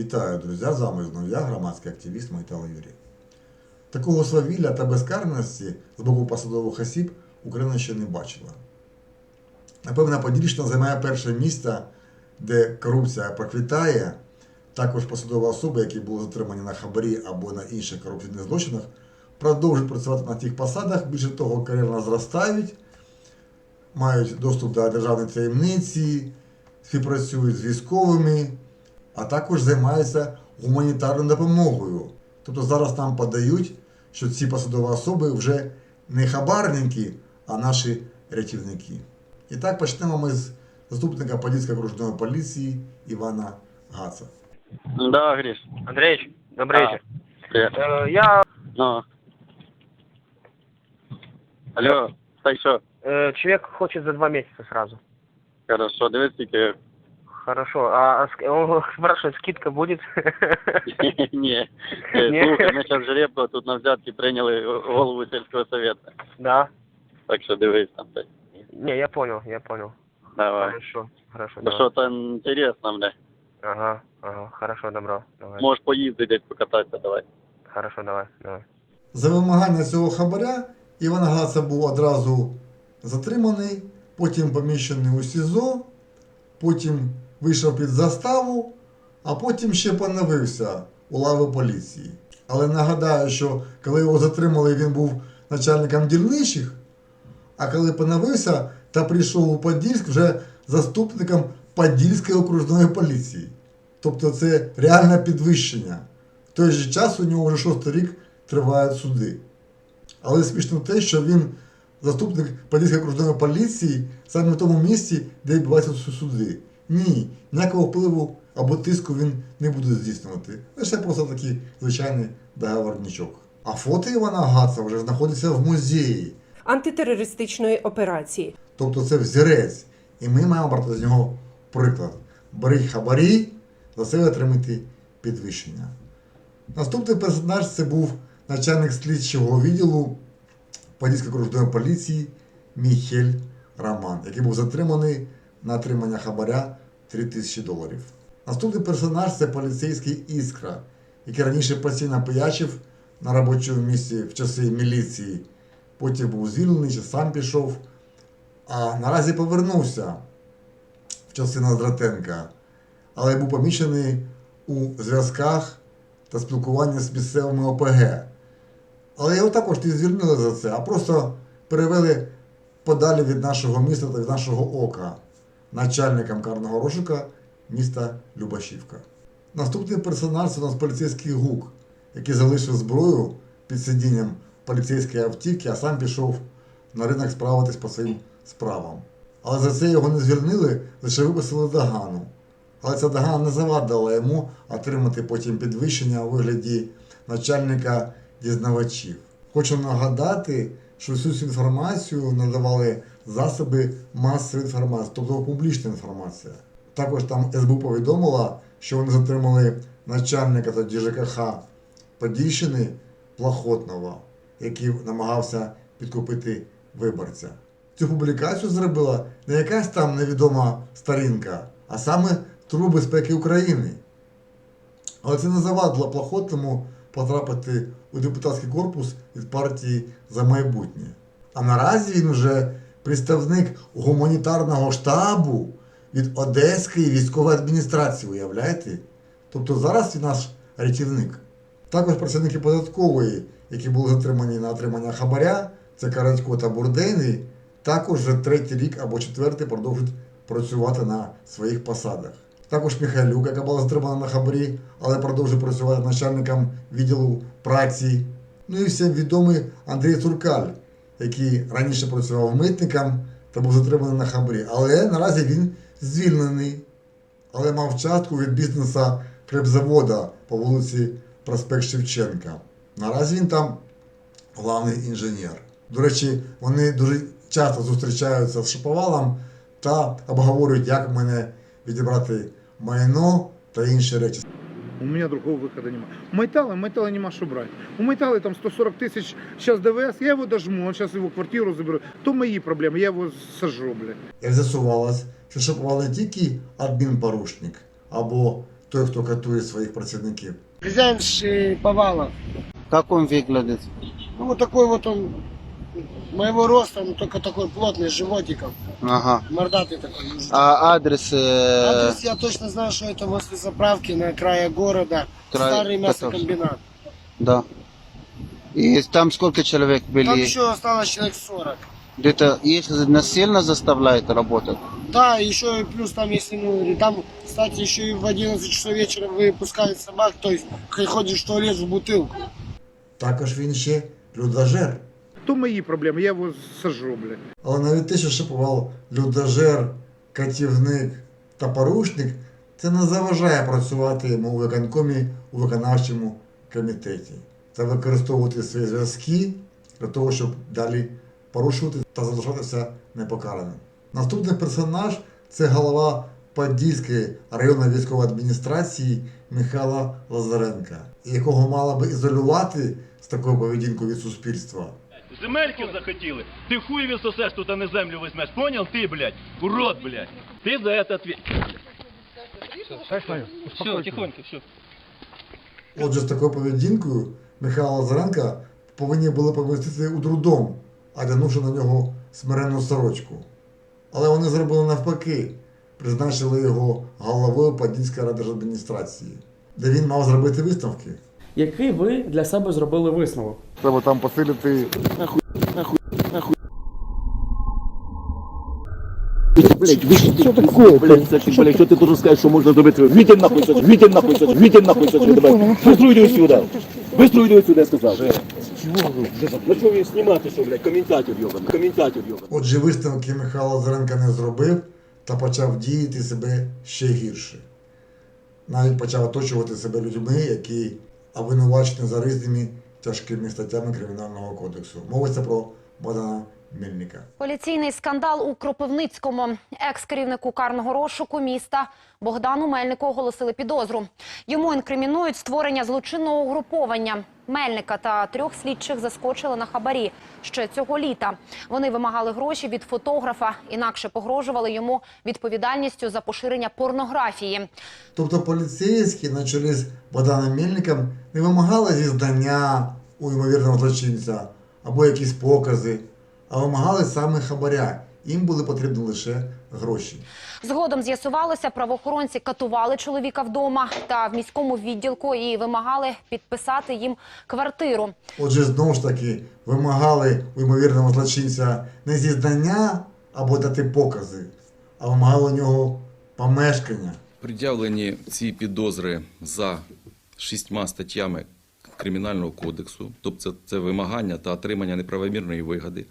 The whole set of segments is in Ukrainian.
Вітаю, друзі! З вами знову я, громадський активіст Майтало Юрій. Такого свавілля та безкарності з боку посадових осіб Україна ще не бачила. Напевно, Подільщина займає перше місце, де корупція проквітає. Також посадові особи, які були затримані на хабарі або на інших корупційних злочинах, продовжують працювати на тих посадах. Більше того, кар'єрно зростають, мають доступ до державної таємниці, співпрацюють з військовими, а також займаються гуманітарною допомогою. Тобто зараз нам подають, що ці посадові особи вже не хабарники, а наші рятівники. І так почнемо ми з заступника Подільської окружної поліції Івана Гаца. Да, Гриш. Андреевич, добрый А. вечер. Привет. Э, я Ну. Алло, так що? э, человек хочет за два месяца сразу. Хорошо, дивись тільки. Хорошо. А, а ск- он спрашивает, скидка будет? Ні. Е, Ні. Слухай, ми зараз жеребко тут на взятки прийняли голову сільського совєту. Да. Так що дивись там. так. Не, я понял, я понял. Давай. Хорошо, хорошо. Ну що, це інтересно, бля. Ага, ага, хорошо, добро. Давай. Можеш поїздити десь покататися, давай. Хорошо, давай, давай. За вимагання цього хабаря Іван Гаца був одразу затриманий, потім поміщений у СІЗО, потім вийшов під заставу, а потім ще поновився у лави поліції. Але нагадаю, що коли його затримали, він був начальником дільничих, а коли поновився та прийшов у Подільськ вже заступником Подільської окружної поліції. Тобто це реальне підвищення. В той же час у нього вже шостий рік тривають суди. Але смішно те, що він заступник Подільської окружної поліції саме в тому місці, де відбуваються суди. Ні, ніякого впливу або тиску він не буде здійснювати. Лише просто такий звичайний договорничок. А фото Івана Гаца вже знаходиться в музеї. антитерористичної операції. Тобто це взірець. І ми маємо брати з нього приклад. Бери хабарі, за це отримати підвищення. Наступний персонаж це був начальник слідчого відділу Подільської окружної поліції Міхель Роман, який був затриманий на отримання хабаря 3 тисячі доларів. Наступний персонаж це поліцейський Іскра, який раніше постійно пиячив на робочому місці в часи міліції. Потім був звільнений чи сам пішов. А наразі повернувся в часи Наздратенка, але був помічений у зв'язках та спілкуванні з місцевими ОПГ. Але його також не звільнили за це, а просто перевели подалі від нашого міста та від нашого ока начальником карного розшука міста Любашівка. Наступний персонаж це у нас поліцейський гук, який залишив зброю під сидінням поліцейської автівки, а сам пішов на ринок справитись по своїм справам. Але за це його не звільнили, лише виписали догану. Але ця догана не завадила йому отримати потім підвищення у вигляді начальника дізнавачів. Хочу нагадати, що всю цю інформацію надавали засоби масової інформації, тобто публічна інформація. Також там СБУ повідомила, що вони затримали начальника тоді ЖКХ Подільщини Плахотного, який намагався підкупити виборця. Цю публікацію зробила не якась там невідома сторінка, а саме Тру безпеки України. Але це не завадило Плахотному потрапити у депутатський корпус від партії за майбутнє. А наразі він вже представник гуманітарного штабу від Одеської військової адміністрації, уявляєте? Тобто зараз він наш рятівник. Також працівники податкової, які були затримані на отримання хабаря, це Каратько та Бурдейний, також вже третій рік або четвертий продовжують працювати на своїх посадах. Також Михайлюк, яка була затримана на хабарі, але продовжує працювати начальником відділу праці. Ну і всім відомий Андрій Туркаль, який раніше працював митником та був затриманий на хабарі. Але наразі він звільнений, але мав частку від бізнесу хлібзавода по вулиці Проспект Шевченка. Наразі він там головний інженер. До речі, вони дуже часто зустрічаються з Шаповалом та обговорюють, як мене відібрати майно та інші речі. У меня другого выхода нема. У Майтала, Майтала нема что брать. У Майтала там 140 тысяч сейчас ДВС, я его дожму, он сейчас его квартиру заберу. То мои проблемы, я его сожру, блядь. Як з'ясувалось, що Шаповал не тільки адмінпорушник або той, хто катує своїх працівників. Хозяин Шиповалов. Как он выглядит? Ну, вот такой вот он, моего роста, но только такой плотный, с животиком. Ага. Мордатый такой. А адрес? э, Адрес я точно знаю, что это возле заправки на крае города. Край- Старый мясокомбинат. Да. И там сколько человек были? Там еще осталось человек 40. Где-то их насильно заставляют работать? Да, еще и плюс там, если, ну, и там, кстати, еще и в 11 часов вечера выпускают собак, то есть ходишь в туалет в бутылку. Також він ще людожер. То мої проблеми, я його сажу, блядь. Але навіть те, що шипував людожер, катівник та порушник, це не заважає працювати йому у виконкомі у виконавчому комітеті та використовувати свої зв'язки для того, щоб далі порушувати та залишатися непокараним. Наступний персонаж це голова Подільської районної військової адміністрації Михайла Лазаренка, якого мало би ізолювати з такою поведінкою від суспільства. Земельки захотіли. Ти хуєві сосеш тут, а не землю візьмеш. Понял? Ти, блядь, урод, блядь. Ти за это ответ. Все, тихонько, все. Отже, з такою поведінкою Михайла Лазаренка повинні були помістити у трудом, одягнувши на нього смиренну сорочку. Але вони зробили навпаки, призначили його головою Подільської райдержадміністрації, де він мав зробити висновки. Який ви для себе зробили висновок? Треба там посилити Блять, ви що такое? Блять, Сашик, блять, що ти дуже скажеш, що можна зробити? Вітер нахуй, Сашик, вітер нахуй, Сашик, вітер нахуй, Сашик, давай. Быстро йди сюди. Быстро йди сюди, я сказав. Ну що він знімати, що, блядь, коментатор йобаний, коментатор йобаний. Отже, висновки Михайло Лазаренка не зробив та почав діяти себе ще гірше. Навіть почав оточувати себе людьми, які обвинувачені за різними тяжкими статтями Кримінального кодексу. Мовиться про Богдана Мельника. Поліційний скандал у Кропивницькому. Екс-керівнику карного розшуку міста Богдану Мельнику оголосили підозру. Йому інкримінують створення злочинного угруповання. Мельника та трьох слідчих заскочили на хабарі ще цього літа. Вони вимагали гроші від фотографа, інакше погрожували йому відповідальністю за поширення порнографії. Тобто поліцейські на чолі з Богданом Мельником не вимагали зізнання у ймовірного злочинця або якісь покази, а вимагали саме хабаря. Їм були потрібні лише гроші. Згодом з'ясувалося, правоохоронці катували чоловіка вдома та в міському відділку і вимагали підписати їм квартиру. Отже, знову ж таки вимагали у ймовірного злочинця не зізнання або дати покази, а вимагали у нього помешкання. Пред'явлені ці підозри за шістьма статтями Кримінального кодексу, тобто це, це вимагання та отримання неправомірної вигоди,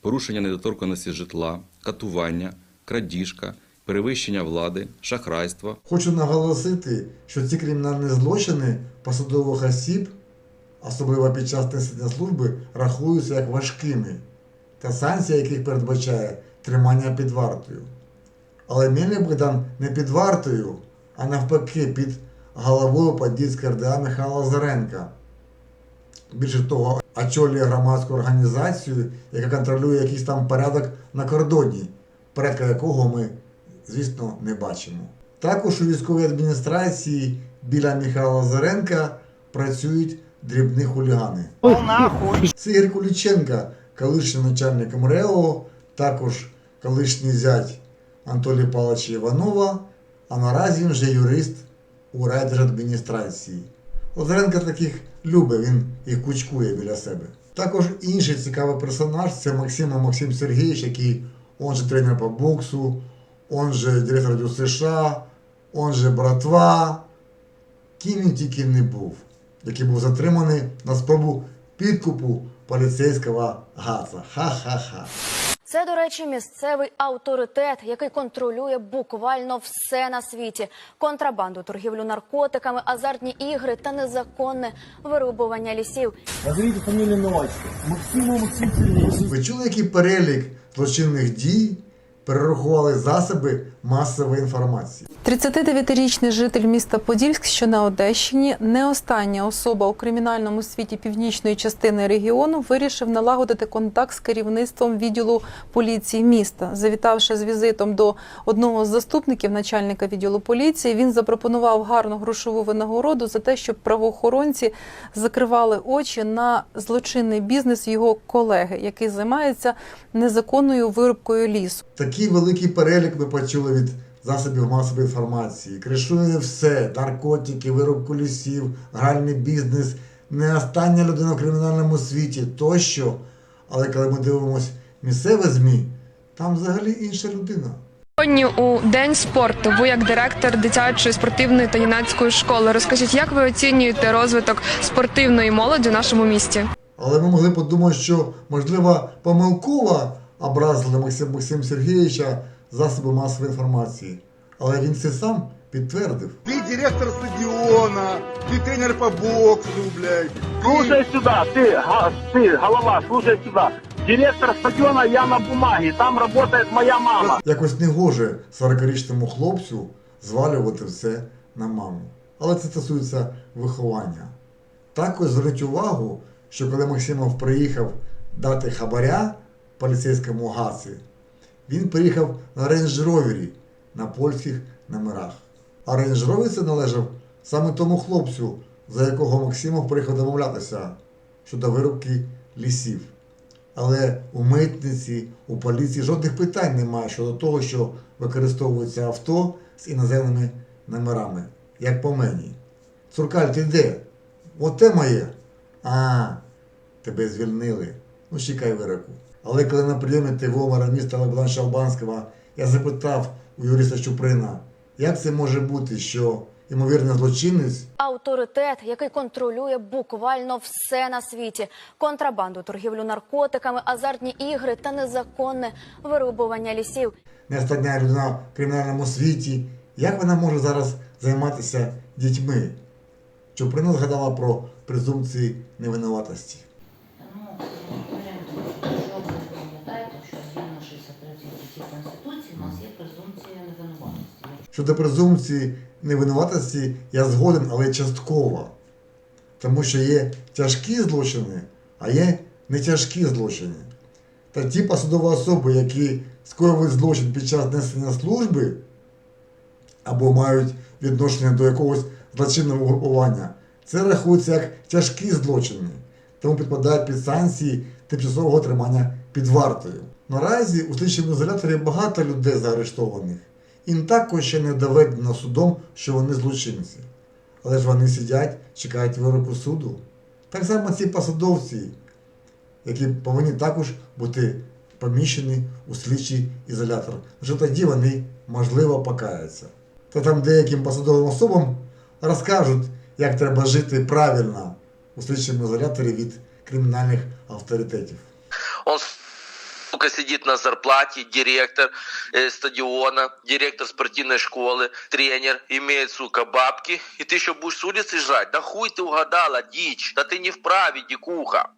порушення недоторканості житла, катування, крадіжка, перевищення влади, шахрайство, Хочу наголосити, що ці кримінальні злочини посадових осіб, особливо під час несення служби, рахуються як важкими, та санкція яких передбачає тримання під вартою. Але Мельник Богдан не під вартою, а навпаки під головою Подільської РДА Михайла Лазаренка. Більше того, очолює громадську організацію, яка контролює якийсь там порядок на кордоні, порядка якого ми, звісно, не бачимо. Також у військовій адміністрації біля Михайла Лазаренка працюють дрібні хулігани. Це Ігор Куліченка, колишній начальник МРЕО, також колишній зять Анатолія Павловича Іванова, а наразі він вже юрист у райдержадміністрації. Лазаренко таких любить, він їх кучкує біля себе. Також інший цікавий персонаж це Максим Максим Сергійович, який он же тренер по боксу, он же директор Дю США, он же братва. Ким він тільки не був, який був затриманий на спробу підкупу поліцейського газа. Ха-ха-ха. Це, до речі, місцевий авторитет, який контролює буквально все на світі: контрабанду, торгівлю наркотиками, азартні ігри та незаконне вирубування лісів. Назовіть фамілію на Максима Максим. Ви чули, який перелік злочинних дій перерахували засоби масової інформації. 39-річний житель міста Подільськ, що на Одещині, не остання особа у кримінальному світі північної частини регіону, вирішив налагодити контакт з керівництвом відділу поліції міста. Завітавши з візитом до одного з заступників начальника відділу поліції, він запропонував гарну грошову винагороду за те, щоб правоохоронці закривали очі на злочинний бізнес його колеги, який займається незаконною вирубкою лісу. Такий великий перелік ми почули від засобів масової інформації. Кришує все: наркотики, виробку лісів, гральний бізнес, не остання людина в кримінальному світі тощо. Але коли ми дивимося місцеве ЗМІ, там взагалі інша людина. Сьогодні у день спорту. Ви як директор дитячої спортивної та юнацької школи. Розкажіть, як ви оцінюєте розвиток спортивної молоді в нашому місті? Але ми могли подумати, що можливо помилково образили Максим Максим Сергійовича засоби масової інформації. Але він це сам підтвердив. Ты директор стадиона, ты тренер по боксу, блядь. Слушай сюда, ты, га- ты, голова, слушай сюда. Директор стадиона я на бумаге, там работает моя мама. Якось не гоже 40-річному хлопцю звалювати все на маму. Але це стосується виховання. Також зверніть увагу, що коли Максимов приїхав дати хабаря поліцейському гасі, він приїхав на рейндж ровері на польських номерах. А рейндж ровер це належав саме тому хлопцю, за якого Максимов приїхав домовлятися щодо вирубки лісів. Але у митниці, у поліції жодних питань немає щодо того, що використовується авто з іноземними номерами, як по мені. Цуркаль, ти де? От те моє. А, тебе звільнили. Ну, чекай вироку. Але коли на прийомі ТВО міста Богдана Шалбанського я запитав у юриста Чуприна, як це може бути, що ймовірний злочинець Авторитет, який контролює буквально все на світі: контрабанду, торгівлю наркотиками, азартні ігри та незаконне вирубування лісів. не остання людина в кримінальному світі, як вона може зараз займатися дітьми? Чуприна згадала про презумпції невинуватості. Щодо презумпції невинуватості я згоден, але частково. Тому що є тяжкі злочини, а є не тяжкі злочини. Та ті посадові особи, які скоюють злочин під час несення служби або мають відношення до якогось злочинного групування, це рахується як тяжкі злочини, тому підпадають під санкції тимчасового тримання під вартою. Наразі у слідчому ізоляторі багато людей заарештованих. Їм також ще не доведено судом, що вони злочинці. Але ж вони сидять, чекають вироку суду. Так само ці посадовці, які повинні також бути поміщені у слідчий ізолятор. Вже тоді вони, можливо, покаяться. Та там деяким посадовим особам розкажуть, як треба жити правильно у слідчому ізоляторі від кримінальних авторитетів. Он, сука, сидит на зарплате, директор э, стадиона, директор спортивной школы, тренер, имеет, сука, бабки, и ты еще будешь с улицы жрать? Да хуй ты угадала, дичь, да ты не вправе, дикуха.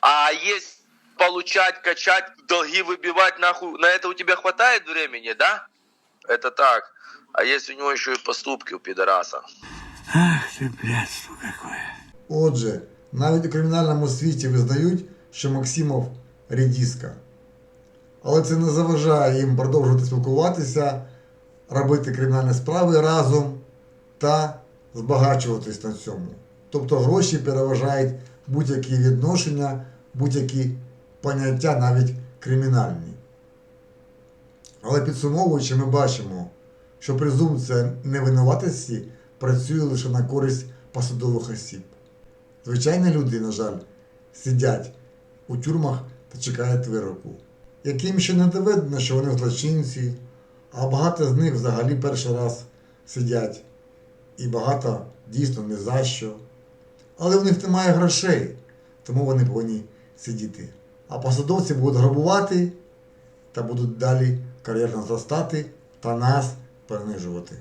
А есть получать, качать, долги выбивать, нахуй, на это у тебя хватает времени, да? Это так. А есть у него еще и поступки у пидораса. Отже, навіть у кримінальному світі визнають, що Максимов рідіска. Але це не заважає їм продовжувати спілкуватися, робити кримінальні справи разом та збагачуватись на цьому. Тобто гроші переважають будь-які відношення, будь-які поняття, навіть кримінальні. Але підсумовуючи, ми бачимо, що презумпція невинуватості працює лише на користь посадових осіб. Звичайні люди, на жаль, сидять у тюрмах та чекають вироку, яким ще не доведено, що вони злочинці, а багато з них взагалі перший раз сидять. І багато дійсно не за що. Але в них немає грошей, тому вони повинні сидіти. А посадовці будуть грабувати та будуть далі кар'єрно зростати та нас принижувати.